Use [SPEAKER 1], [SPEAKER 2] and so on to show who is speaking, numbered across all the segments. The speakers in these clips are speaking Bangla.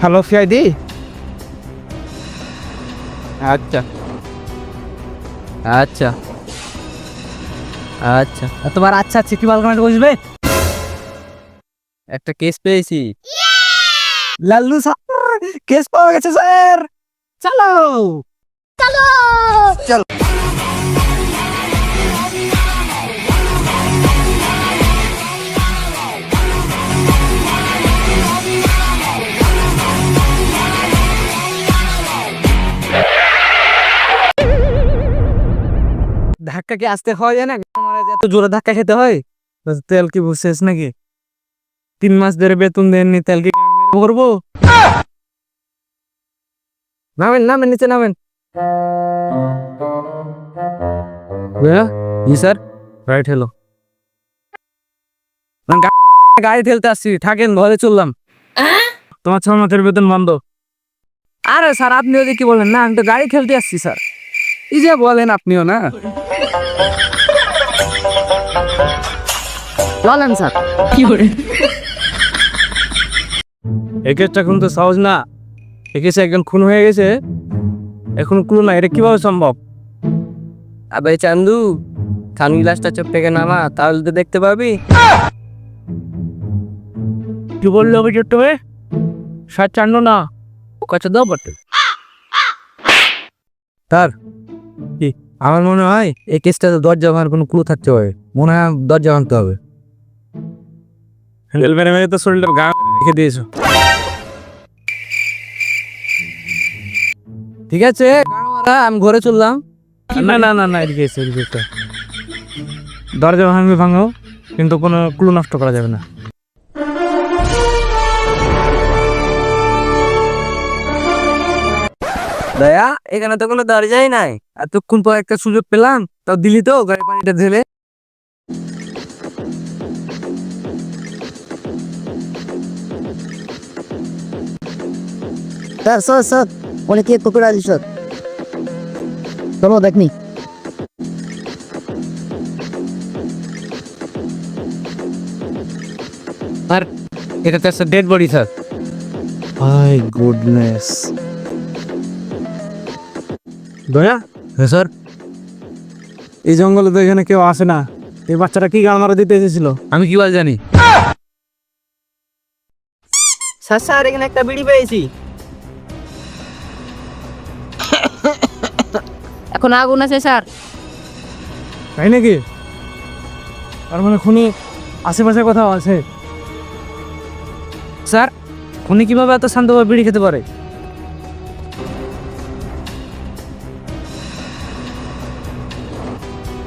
[SPEAKER 1] হ্যালো সিআইডি আচ্ছা। আচ্ছা। আচ্ছা। তোমার আচ্ছা আচ্ছা কি বালকনাট বসবে? একটা কেস পেয়েছি। লাল্লু স্যার কেস পাওয়া গেছে স্যার। চলো চলো চলো ধাক্কা কি আসতে হয় না এত জোরে ধাক্কা খেতে হয় তেল কি বুঝছিস নাকি? তিন মাস ধরে বেতন দেননি তেল কি করব নামেন নামেন নিচে নামেন। জি স্যার রাইট হ্যালো গাড়ি ঠেলতে আসছি থাকেন ঘরে চললাম। তোমার ছ মাসের বেতন বন্ধ। আরে স্যার আপনি ওদের কি বলেন না আমি তো গাড়ি খেলতে আসছি স্যার। এই যে বলেন আপনিও না? বলেন স্যার। কিন্তু সহজ না। এই কেসে একজন খুন হয়ে গেছে। এখন ক্লু না এটা কীভাবে সম্ভব? আবে চান্দু খান গ্লাসটা চোখ থেকে নামা তাহলে তো দেখতে পাবি। কি বলল ওকে ছোট্ট হয়ে ষাট চান্ন না। ও কাছে দাও বটে। তার আমার মনে হয় এই কেসটাতে দরজা ভাঙার কোনো ক্লু থাকতে হবে মনে হয় দরজা ভাঙতে হবে। হ্যান্ডেল মেরে মেরে তো শরীরটা গা রেখে দিয়েছ। ঠিক আছে আমি ঘরে চললাম। না না না না এদিকে এদিকে এসে। দরজা ভাঙবে ভাঙো কিন্তু কোনো ক্লু নষ্ট করা যাবে না। দয়া এখানে তো কোনো দরজাই নাই। এতক্ষণ পর একটা সুযোগ পেলাম তাও দিলি তো গাড়ি পানিটা ঢেলে।
[SPEAKER 2] স্যার স্যার স্যার অনেকে কুকুর আছে স্যার। চলো দেখনি।
[SPEAKER 1] আর এটা তো একটা dead body sir. My goodness দয়া হ্যাঁ স্যার এই জঙ্গলে তো এখানে কেউ আসে না। এই বাচ্চাটা কি গান মারা দিতে এসেছিল? আমি কি বল জানি?
[SPEAKER 2] স্যার স্যার এখানে একটা বিড়ি পেয়েছি।
[SPEAKER 3] এখন আগুন আছে স্যার।
[SPEAKER 1] তাই নাকি? তার মানে খুনি আশেপাশে কোথাও আছে। স্যার খুনি কীভাবে এত শান্তভাবে বিড়ি খেতে পারে?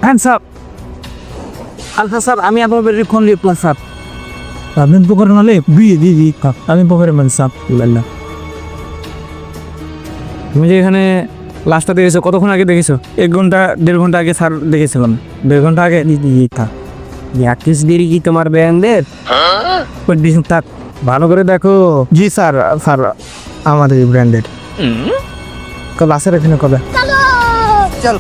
[SPEAKER 1] হ্যান্ডস আপ আলফা স্যার আমি আপনার বেরি খুন রিপ্লাস স্যার? আপনি পুকুরে নালে বিয়ে দিয়ে দিই আমি পুকুরে মান সাপ লাল্লা তুমি যে এখানে লাস্টটা দেখেছ কতক্ষণ আগে দেখেছ? এক ঘণ্টা দেড় ঘণ্টা আগে স্যার দেখেছিলাম। দেড় ঘণ্টা আগে? থাক একত্রিশ ডিগ্রি কি তোমার ব্যান্ডের থাক। ভালো করে দেখো। জি স্যার স্যার আমাদের ব্র্যান্ডেড কবে? আসে এখানে কবে? চল।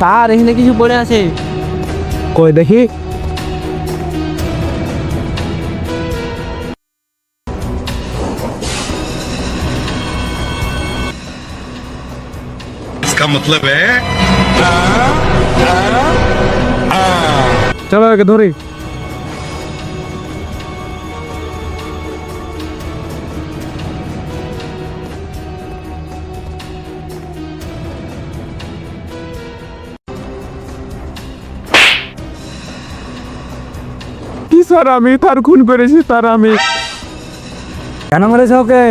[SPEAKER 3] তার এখানে কিছু পড়ে আছে
[SPEAKER 1] কই দেখি
[SPEAKER 4] इसका मतलब है
[SPEAKER 1] চলো একে ধরি কি স্যার আমি? তার খুন করেছি, তার আমি। কেন মেরেছে ওকে?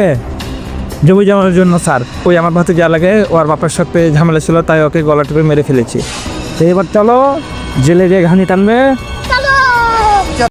[SPEAKER 1] জমি জমানোর জন্য, স্যার। ওই আমার ভাতে যা লাগে, ওর বাপের সাথে ঝামেলা ছিল, তাই ওকে গলা টিপে মেরে ফেলেছি। এবার চলো, জেলে যে ঘানি টানবে।